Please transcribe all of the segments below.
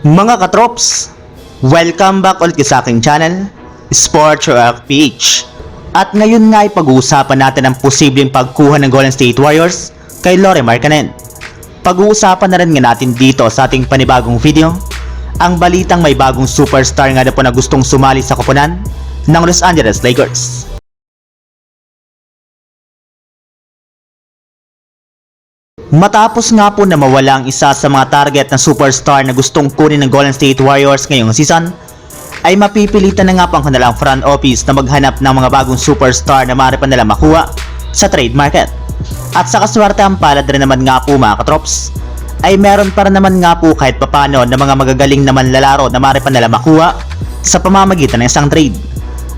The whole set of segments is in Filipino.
Mga katrops, welcome back ulit sa aking channel, Sports Rock PH. At ngayon nga ay pag-uusapan natin ang posibleng pagkuha ng Golden State Warriors kay Lore Markkanen. Pag-uusapan na rin nga natin dito sa ating panibagong video, ang balitang may bagong superstar nga na po na gustong sumali sa koponan ng Los Angeles Lakers. Matapos nga po na mawala ang isa sa mga target na superstar na gustong kunin ng Golden State Warriors ngayong season, ay mapipilitan na nga po ang kanilang front office na maghanap ng mga bagong superstar na maaari pa nila makuha sa trade market. At sa kaswerte ang palad rin naman nga po mga katrops, ay meron pa rin naman nga po kahit papano na mga magagaling naman lalaro na maaari pa nila makuha sa pamamagitan ng isang trade.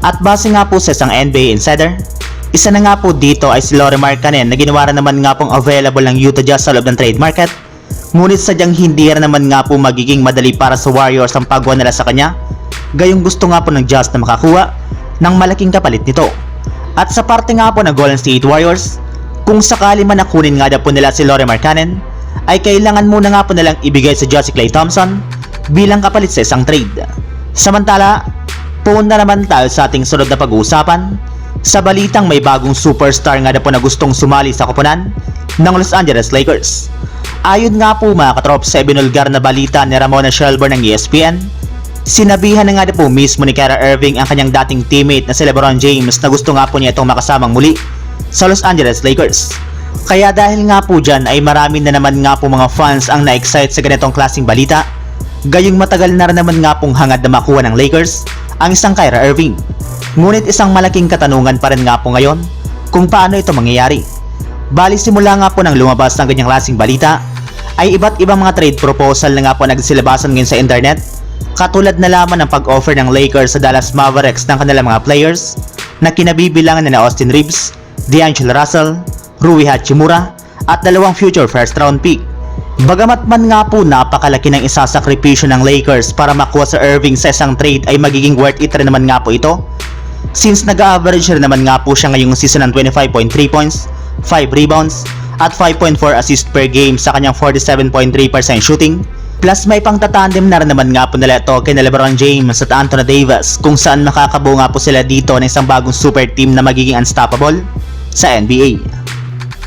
At base nga po sa isang NBA insider, isa na nga po dito ay si Lore Markkanen na ginawa naman nga pong available ng Utah Jazz sa loob ng trade market. Ngunit sadyang hindi rin naman nga po magiging madali para sa Warriors ang pagwa nila sa kanya. Gayong gusto nga po ng Jazz na makakuha ng malaking kapalit nito. At sa parte nga po ng Golden State Warriors, kung sakali man nakunin nga po nila si Lore Markkanen, ay kailangan muna nga po nilang ibigay sa Jazz si Klay Thompson bilang kapalit sa isang trade. Samantala, puun na naman tayo sa ating sunod na pag-uusapan sa balitang may bagong superstar nga na po na gustong sumali sa koponan ng Los Angeles Lakers. Ayon nga po mga katrop sa ibinulgar na balita ni Ramona Shelburne ng ESPN, sinabihan na nga na po mismo ni Kyra Irving ang kanyang dating teammate na si LeBron James na gusto nga po niya itong makasamang muli sa Los Angeles Lakers. Kaya dahil nga po dyan ay marami na naman nga po mga fans ang na-excite sa ganitong klaseng balita, gayong matagal na rin naman nga pong hangad na makuha ng Lakers ang isang Kyra Irving. Ngunit isang malaking katanungan pa rin nga po ngayon kung paano ito mangyayari. Bali simula nga po nang lumabas ng ganyang klaseng balita, ay iba't ibang mga trade proposal na nga po nagsilibasan ngayon sa internet, katulad na lamang ng pag-offer ng Lakers sa Dallas Mavericks ng kanilang mga players na kinabibilangan na Austin Reeves, D'Angelo Russell, Rui Hachimura at dalawang future first round pick. Bagamat man nga po napakalaki ng isasakripisyo ng Lakers para makuha sa Irving sa isang trade ay magiging worth it rin naman nga po ito. Since nag-average rin naman nga po siya ngayong season ng 25.3 points, 5 rebounds, at 5.4 assist per game sa kanyang 47.3% shooting. Plus may pangtatandem na rin naman nga po nila ito kay Lebron James at Anthony Davis kung saan makakabuo nga po sila dito ng isang bagong super team na magiging unstoppable sa NBA.